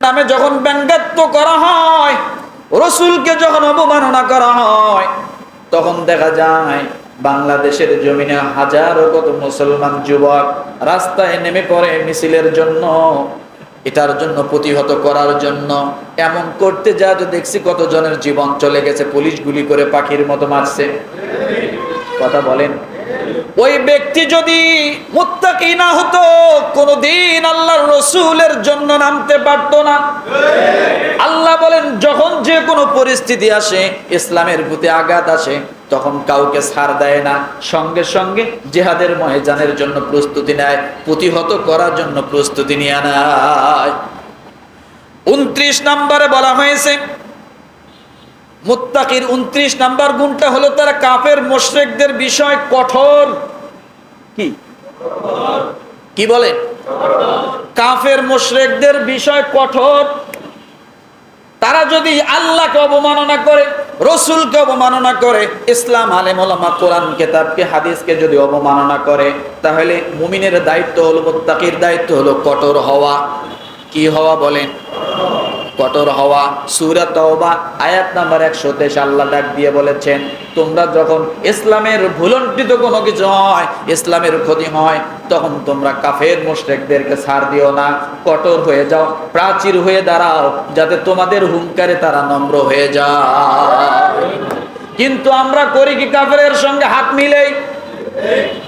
নামে যখন ব্যঙ্গাত্ম করা হয়, রসুলকে যখন অবমাননা করা হয়, তখন দেখা যায় বাংলাদেশের জমিনে হাজারো কত মুসলমান যুবক রাস্তায় নেমে পড়ে মিছিলের জন্য, এটার জন্য প্রতিহত করার জন্য, এমন করতে যা তো দেখছি কত জনের জীবন চলে গেছে, পুলিশ গুলি করে পাখির মতো মারছে। কথা বলেন। ওই ব্যক্তি যদি না হতো, কোনদিন আল্লাহর রসুলের জন্য নামতে পারতো না। আল্লাহ বলেন, যখন যে কোনো পরিস্থিতি আসে, ইসলামের প্রতি আঘাত আসে, তখন কাউকে ছাড় দেয় না। সঙ্গে সঙ্গে জেহাদের ময়জানের জন্য প্রস্তুতি নেয়, প্রতিহত করার জন্য প্রস্তুতি নিয়ে নেয়। উনত্রিশ নম্বরে বলা হয়েছে মুত্তাকির উনত্রিশ নাম্বার গুণটা হলো তারা কাফের মোশরেকদের বিষয় কঠোর। কি? কি বলে? কাফের মোশরেকদের বিষয় কঠোর। তারা যদি আল্লাহকে অবমাননা করে, রসুলকে অবমাননা করে, ইসলাম আলেম ওলামা কোরআন কেতাবকে, হাদিসকে যদি অবমাননা করে, তাহলে মুমিনের দায়িত্ব হলো, মুত্তাকির দায়িত্ব হলো কঠোর হওয়া। কি হওয়া বলেন? কঠোর হওয়া, সুরা তওবা, আয়াত নাম্বার একশো তেইশ আল্লাহ ডাক দিয়ে বলেছেন, তোমরা যখন ইসলামের ভুলন্টিত কোনো কিছু হয়, ইসলামের ক্ষতি হয়, তখন তোমরা কাফের মুশরিকদেরকে ছাড় দিও না। কঠোর হয়ে যাও, প্রাচীর হয়ে দাঁড়াও, যাতে তোমাদের হুঙ্কারে তারা নম্র হয়ে যায়। কিন্তু আমরা করি কি কাফের সঙ্গে হাত মিলেই?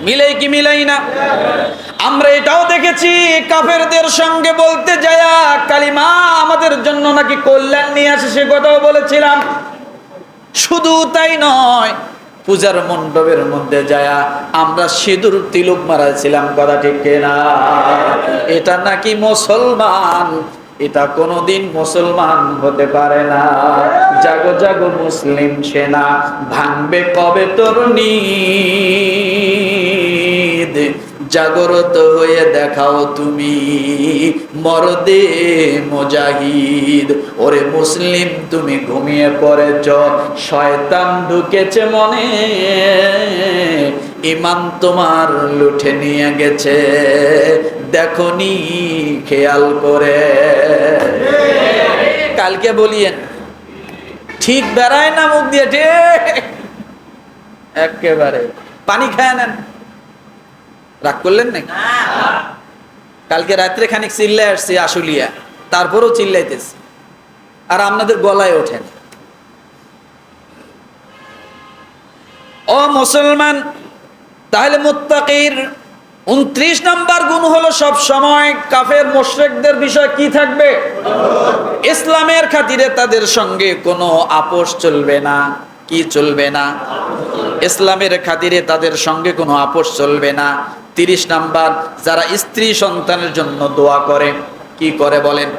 মিলেই কি মিলেই না? আমরা এটাও দেখেছি, কাফেরদের সঙ্গে বলতে যায়া কালিমা আমাদের জন্য নাকি কল্যাণ নিয়ে আসে সে কথাও বলেছিলাম। শুধু তাই নয়, পূজার মণ্ডপের মধ্যে যায়া আমরা সিঁদুর, তিলুক মারাছিলাম কথা ঠিক না এটা নাকি মুসলমান? এটা কোনোদিন মুসলমান হতে পারে না। জাগো জাগো মুসলিম সেনা, ভাঙবে কবে তরুণী? জাগরত হয়ে দেখাও তুমি মরদে মুজাহিদ। ওরে মুসলিম, তুমি ঘুমিয়ে পড়েছ, শয়তান ঢুকেছে মনে। ইমান তোমার লুঠে নিয়ে গেছে, দেখনি খেয়াল করে। কালকে বলিয়েন, ঠিক বেড়ায় না মুখ দিয়ে, ঠিক? একেবারে। পানি খায় নেন। করলেন নাকি? কালকে রাত্রে খানিক চিল্লাই আসছি আশুলিয়া তারপরও চিল্লাইতেছি। আর আপনাদের গলায় ওঠেন ও মুসলমান তাহলে মুত্তাকির উনত্রিশ নাম্বার গুণ হলো সব সময় কাফের মোশরেকদের বিষয় কি থাকবে? ইসলামের খাতিরে তাদের সঙ্গে কোনো আপোষ চলবে না। কি চলবে না? ইসলামের খাতিরে তাদের সঙ্গে কোনো আপোষ চলবে না। তিরিশ নাম্বার, যারা স্ত্রী সন্তানের জন্য দোয়া করে, কি করে বলেন?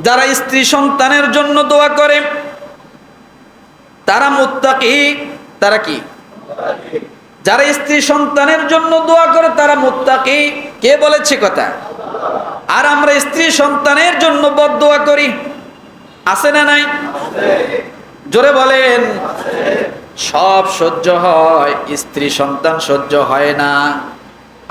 যারা স্ত্রী সন্তানের জন্য দোয়া করে, তারা মুত্তাকি, তারা কি? যারা স্ত্রী সন্তানের জন্য দোয়া করে, তারা মুত্তাকি। কে বলেছে কথা? আর আমরা স্ত্রী সন্তানের জন্য বদ দোয়া করি। আছে না নাই? জোরে বলেন। সব সহ্য হয়, স্ত্রী সন্তান সহ্য হয় না।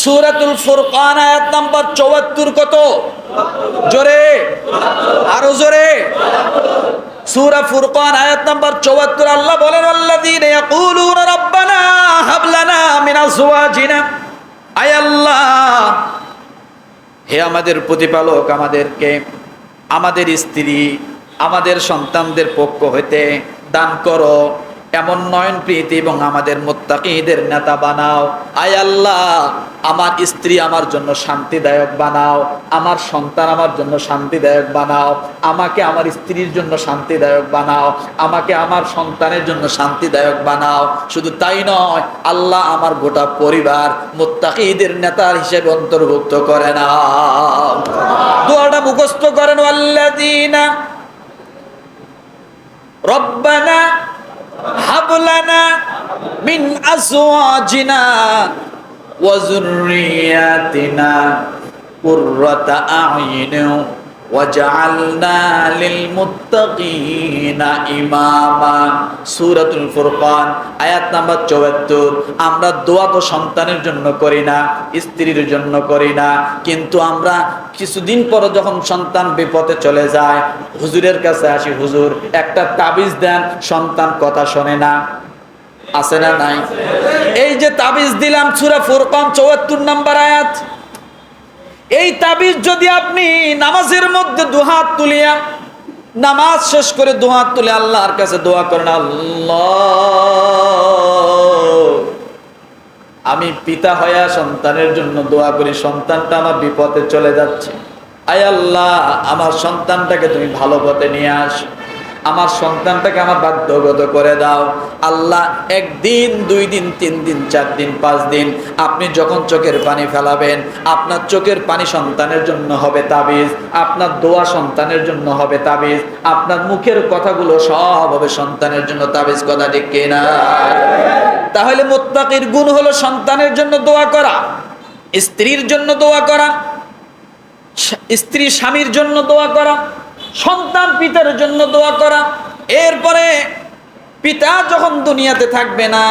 সূরাতুল ফুরকান আয়াত নাম্বার 74 কত? জোরে? আরও জোরে? সূরা ফুরকান আয়াত নাম্বার 74 আল্লাহ বলেন, আল্লাযীনা ইয়াকুলুনা রাব্বানা হাব লানা মিন আজওয়াজিনা। আয় আল্লাহ, হে আমাদের প্রতিপালক, আমাদেরকে, আমাদের স্ত্রী, আমাদের সন্তানদের পক্ষ হইতে দান করো। এমন নয়ন প্রীতি এবং আমাদের মোত্তাকিদের নেতা বানাও। আয় আল্লাহ, আমার স্ত্রী আমার জন্য শান্তিদায়ক বানাও। আমার সন্তান আমার জন্য শান্তিদায়ক বানাও। আমাকে আমার স্ত্রীর জন্য শান্তিদায়ক বানাও। আমাকে আমার সন্তানের জন্য শান্তিদায়ক বানাও। শুধু তাই নয়, আল্লাহ আমার গোটা পরিবার মোত্তাকিদের নেতার হিসেবে অন্তর্ভুক্ত করে দোয়াটা মুখস্থ করেন আল্লাহ রব্বানা হাবলানা মিন আজওয়াজিনা ওয়া যুররিয়াতিনা কুররাতা আ'ইন ওয়াজআলনা লিলমুত্তাকিনা ইমামা সূরাতুল ফুরকান আয়াত নাম্বার 74 আমরা দোয়া তো সন্তানের জন্য করি না, স্ত্রীর জন্য করি না, কিন্তু আমরা কিছুদিন পর যখন সন্তান বিপদে চলে যায়, হুজুরের কাছে আসি, হুজুর, একটা তাবিজ দেন, সন্তান কথা শোনে না। আছে না নাই? এই যে তাবিজ দিলাম, সূরা ফুরকান 74 নাম্বার আয়াত। এই তাবিজ যদি আপনি নামাজের মধ্যে দুহাত তুলিয়া নামাজ শেষ করে দুহাত তুলে আল্লাহর কাছে দোয়া করেন, আল্লাহ, আমি পিতা হইয়া সন্তানের জন্য দোয়া করি, সন্তানটা আমার বিপদে চলে যাচ্ছে। আয় আল্লাহ, আমার সন্তানটাকে তুমি ভালো পথে নিয়ে আস। আমার সন্তানটাকে আমার বাধ্যগত করে দাও। আল্লাহ একদিন, দুই দিন, তিন দিন, চার দিন, পাঁচ দিন আপনি যখন চোখের পানি ফেলাবেন, আপনার চোখের পানি সন্তানের জন্য হবে তাবিজ, আপনার দোয়া সন্তানের জন্য হবে তাবিজ, আপনার মুখের কথাগুলো সব হবে সন্তানের জন্য তাবিজ, কথা ঠিক কিনা? তাহলে মোত্তাকির গুণ হলো সন্তানের জন্য দোয়া করা, স্ত্রীর জন্য দোয়া করা, স্ত্রী স্বামীর জন্য দোয়া করা সন্তান পিতার জন্য দোয়া করা। এরপরে পিতা যখন দুনিয়াতে থাকবে না,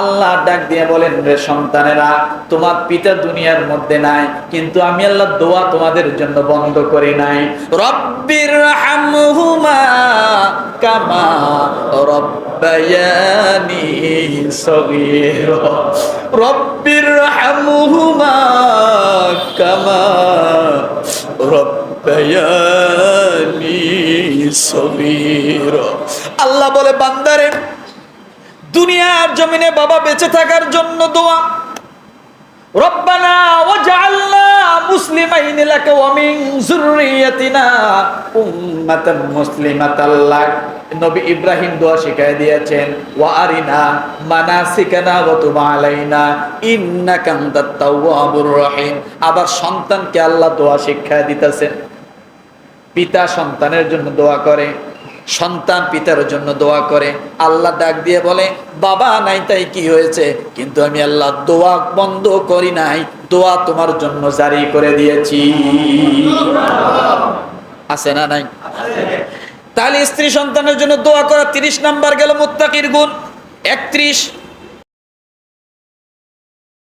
আল্লাহ ডাক দিয়ে বলেন, রে সন্তানেরা, তোমার পিতা দুনিয়ার মধ্যে নাই, কিন্তু আমি আল্লাহ দোয়া তোমাদের জন্য বন্ধ করি নাই। রব্বির হামহুমা কামা রব্বায়ানি সগীরা। রব্বির হামহুমা কামা রব্বায়ানি সগীরা আল্লাহ বলে, বান্দারে, দুনিয়ার জমিনে বাবা বেঁচে থাকার জন্য দোয়া। রব্বানা নবী ইব্রাহিম দোয়া মানাসিকানা আবার সন্তানকে আল্লাহ দোয়া শিক্ষা দিতেছেন। পিতা সন্তানের জন্য দোয়া করে। সন্তান পিতার জন্য দোয়া করে। আল্লাহ ডাক দিয়ে বলে, বাবা, নাই তাই কি হয়েছে? কিন্তু আমি আল্লাহ দোয়া বন্ধ করি নাই। দোয়া তোমার জন্য জারি করে দিয়েছি। আছে না নাই? তাহলে স্ত্রী সন্তানের জন্য দোয়া করা তিরিশ নাম্বার গেল মুত্তাকির গুণ। একত্রিশ।